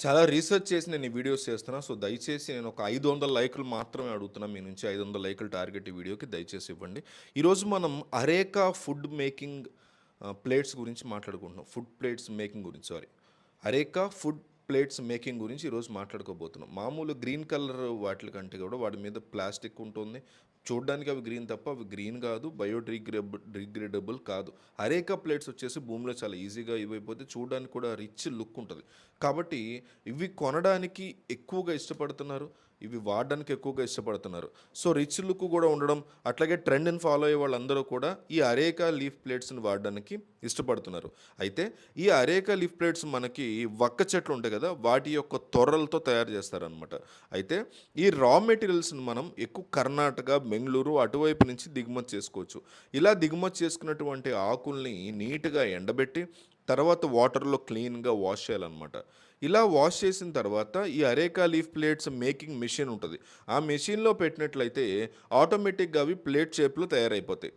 చాలా రీసెర్చ్ చేసి నేను ఈ వీడియోస్ చేస్తున్నా. సో దయచేసి నేను ఒక ఐదు వందల లైకులు మాత్రమే అడుగుతున్నా మీ నుంచి. ఐదు వందల లైకులు టార్గెట్ ఈ వీడియోకి దయచేసి ఇవ్వండి. ఈరోజు మనం అరేకా ఫుడ్ మేకింగ్ ప్లేట్స్ గురించి మాట్లాడుకుంటున్నాం. ఫుడ్ ప్లేట్స్ మేకింగ్ గురించి sorry areca food plates making గురించి ఈరోజు మాట్లాడుకోబోతున్నాం. మామూలు గ్రీన్ కలర్ వాటి కంటే కూడా వాటి మీద ప్లాస్టిక్ ఉంటుంది. చూడడానికి అవి గ్రీన్ తప్ప అవి గ్రీన్ కాదు బయోడిగ్రేబుల్ డిగ్రేడబుల్ కాదు. అరేకా ప్లేట్స్ వచ్చేసి భూమిలో చాలా ఈజీగా ఇవైపోతే చూడడానికి కూడా రిచ్ లుక్ ఉంటుంది. కాబట్టి ఇవి కొనడానికి ఎక్కువగా ఇష్టపడుతున్నారు. ఇవి వాడడానికి ఎక్కువగా ఇష్టపడుతున్నారు. సో రిచ్ లుక్ కూడా ఉండడం అట్లాగే ట్రెండ్ని ఫాలో అయ్యే వాళ్ళందరూ కూడా ఈ అరేకా లీఫ్ ప్లేట్స్ని వాడడానికి ఇష్టపడుతున్నారు. అయితే ఈ అరేకా లీఫ్ ప్లేట్స్ మనకి వక్క చెట్లు ఉంటాయి కదా వాటి యొక్క తొర్రలతో తయారు చేస్తారనమాట అయితే ఈ రా మెటీరియల్స్ని మనం ఎక్కువ కర్ణాటక బెంగళూరు అటువైపు నుంచి దిగుమతి చేసుకోవచ్చు. ఇలా దిగుమతి చేసుకున్నటువంటి ఆకుల్ని నీట్గా ఎండబెట్టి తర్వాత వాటర్లో క్లీన్గా వాష్ చేయాలన్నమాట. ఇలా వాష్ చేసిన తర్వాత ఈ areca leaf plates making machine ఉంటుంది. ఆ మెషిన్లో పెట్టినట్లయితే ఆటోమేటిక్గా అవి ప్లేట్ షేప్లో తయారైపోతాయి.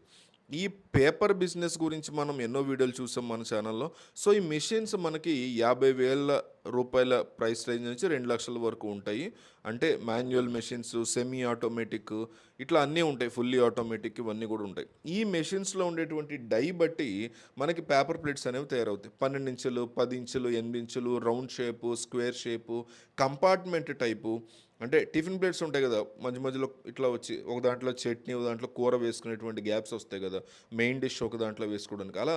ఈ పేపర్ బిజినెస్ గురించి మనం ఎన్నో వీడియోలు చూసాం మన ఛానల్లో. సో ఈ మెషిన్స్ మనకి యాభై వేల రూపాయల ప్రైస్ రేంజ్ నుంచి రెండు లక్షల వరకు ఉంటాయి. అంటే మాన్యువల్ మెషిన్స్ సెమీ ఆటోమేటిక్ ఇట్లా అన్నీ ఉంటాయి. ఫుల్లీ ఆటోమేటిక్ ఇవన్నీ కూడా ఉంటాయి. ఈ మెషిన్స్లో ఉండేటువంటి డై బట్టి మనకి పేపర్ ప్లేట్స్ అనేవి తయారవుతాయి. పన్నెండు ఇంచులు పది ఇంచులు ఎనిమిది ఇంచులు round shape square shape compartment type అంటే టిఫిన్ ప్లేట్స్ ఉంటాయి కదా మధ్య మధ్యలో ఇట్లా వచ్చి ఒక దాంట్లో చట్నీ ఒక దాంట్లో కూర వేసుకునేటువంటి గ్యాప్స్ వస్తాయి కదా మెయిన్ డిష్ ఒక దాంట్లో వేసుకోవడానికి. అలా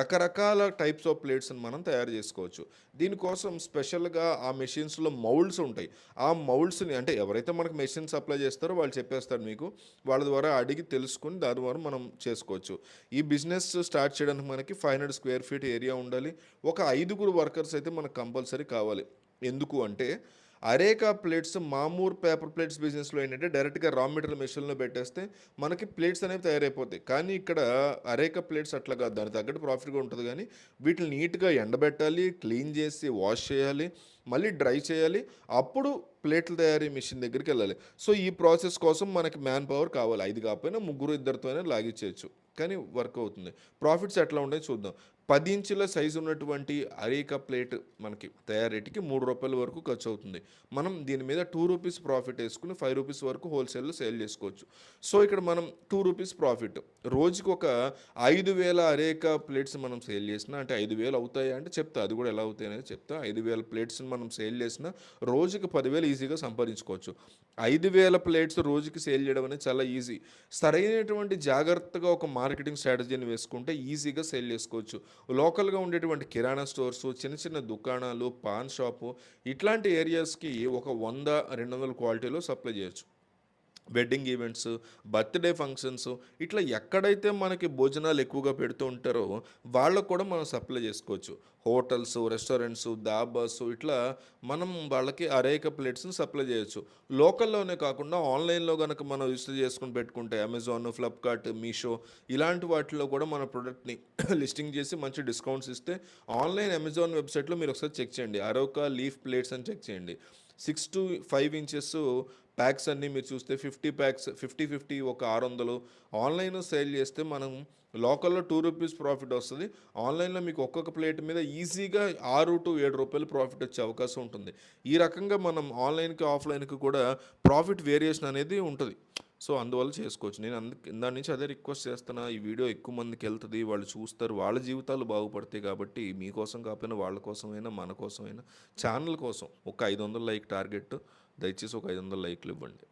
రకరకాల టైప్స్ ఆఫ్ ప్లేట్స్ని మనం తయారు చేసుకోవచ్చు. దీనికోసం స్పెషల్గా ఆ మెషిన్స్లో మౌల్డ్స్ ఉంటాయి. ఆ మౌల్డ్స్ని అంటే ఎవరైతే మనకు మెషిన్ సప్లై చేస్తారో వాళ్ళు చెప్పేస్తారు మీకు వాళ్ళ ద్వారా అడిగి తెలుసుకుని దాని ద్వారా మనం చేసుకోవచ్చు. ఈ బిజినెస్ స్టార్ట్ చేయడానికి మనకి five hundred square feet area ఉండాలి. ఒక ఐదుగురు వర్కర్స్ అయితే మనకు కంపల్సరీ కావాలి. ఎందుకు అంటే అరేకా ప్లేట్స్ మామూరు పేపర్ ప్లేట్స్ బిజినెస్లో ఏంటంటే డైరెక్ట్గా రా మెటీరియల్ మెషిన్లో పెట్టేస్తే మనకి ప్లేట్స్ అనేవి తయారైపోతాయి. కానీ ఇక్కడ అరేకా ప్లేట్స్ అట్లా కాదు. దానికి తగ్గట్టు ప్రాఫిట్గా ఉంటుంది. కానీ వీటిని నీట్గా ఎండబెట్టాలి క్లీన్ చేసి వాష్ చేయాలి మళ్ళీ డ్రై చేయాలి. అప్పుడు ప్లేట్ల తయారీ మిషన్ దగ్గరికి వెళ్ళాలి. సో ఈ ప్రాసెస్ కోసం మనకి మ్యాన్ పవర్ కావాలి. ఐదు కాకపోయినా ముగ్గురు ఇద్దరితోనే లాగిచ్చేయచ్చు. కానీ వర్క్ అవుతుంది. ప్రాఫిట్స్ ఎట్లా ఉంటాయో చూద్దాం. పది ఇంచుల సైజు ఉన్నటువంటి అరేకా ప్లేట్ మనకి తయారీటికి మూడు రూపాయల వరకు ఖర్చు అవుతుంది మనం దీని మీద టూ రూపీస్ ప్రాఫిట్ వేసుకుని ఫైవ్ రూపీస్ వరకు హోల్సేల్లో సేల్ చేసుకోవచ్చు. సో ఇక్కడ మనం టూ రూపీస్ ప్రాఫిట్ రోజుకి ఒక ఐదు వేల అరేకా ప్లేట్స్ మనం సేల్ చేసినా అంటే ఐదు వేలు అవుతాయా అంటే చెప్తా అది కూడా ఎలా అవుతాయి అనేది చెప్తా. ఐదు వేల ప్లేట్స్ని మనం సేల్ చేసినా రోజుకి పదివేలు ఈజీగా సంపాదించుకోవచ్చు. ఐదు వేల ప్లేట్స్ రోజుకి సేల్ చేయడం అనేది చాలా ఈజీ సరైనటువంటి జాగ్రత్తగా ఒక మార్కెటింగ్ స్ట్రాటజీని వేసుకుంటే ఈజీగా సేల్ చేసుకోవచ్చు. లోకల్గా ఉండేటువంటి కిరాణా స్టోర్స్ చిన్న చిన్న దుకాణాలు పాన్ షాపు ఇట్లాంటి ఏరియాస్కి ఒక వంద రెండు వందల క్వాలిటీలో సప్లై చేయొచ్చు. వెడ్డింగ్ ఈవెంట్స్ బర్త్డే ఫంక్షన్స్ ఇట్లా ఎక్కడైతే మనకి భోజనాలు ఎక్కువగా పెడుతూ ఉంటారో వాళ్ళకు కూడా మనం సప్లై చేసుకోవచ్చు. హోటల్స్ రెస్టారెంట్స్ దాబాస్ ఇట్లా మనం వాళ్ళకి అరేక ప్లేట్స్ని సప్లై చేయొచ్చు. లోకల్లోనే కాకుండా ఆన్లైన్లో కనుక మనం రిజిస్టర్ చేసుకుని పెట్టుకుంటే అమెజాన్ ఫ్లిప్కార్ట్ మీషో ఇలాంటి వాటిలో కూడా మన ప్రోడక్ట్ని లిస్టింగ్ చేసి మంచి డిస్కౌంట్స్ ఇస్తే ఆన్లైన్ అమెజాన్ వెబ్సైట్లో మీరు ఒకసారి చెక్ చేయండి. అరోకా లీఫ్ ప్లేట్స్ అని చెక్ చేయండి. Six to five inches packs అన్నీ మీరు చూస్తే ఫిఫ్టీ ప్యాక్స్ ఫిఫ్టీ ఫిఫ్టీ ఒక ఆరు వందలు. ఆన్లైన్ సేల్ చేస్తే మనం లోకల్లో టూ రూపీస్ ప్రాఫిట్ వస్తుంది. ఆన్లైన్లో మీకు ఒక్కొక్క ప్లేట్ మీద ఈజీగా ఆరు టు ఏడు రూపాయలు ప్రాఫిట్ వచ్చే అవకాశం ఉంటుంది. ఈ రకంగా మనం ఆన్లైన్కి ఆఫ్లైన్కి కూడా ప్రాఫిట్ వేరియేషన్ అనేది ఉంటుంది. సో అందువల్ల చేసుకోవచ్చు. నేను అందుకే దాని నుంచి అదే రిక్వెస్ట్ చేస్తున్నా ఈ వీడియో ఎక్కువ మందికి వెళ్తుంది వాళ్ళు చూస్తారు వాళ్ళ జీవితాలు బాగుపడతాయి కాబట్టి మీకోసం కాకపోయినా వాళ్ళ కోసమైనా మన కోసమైనా ఛానల్ కోసం ఒక ఐదు వందల లైక్ టార్గెట్ దయచేసి ఒక ఐదు వందల లైక్లు ఇవ్వండి.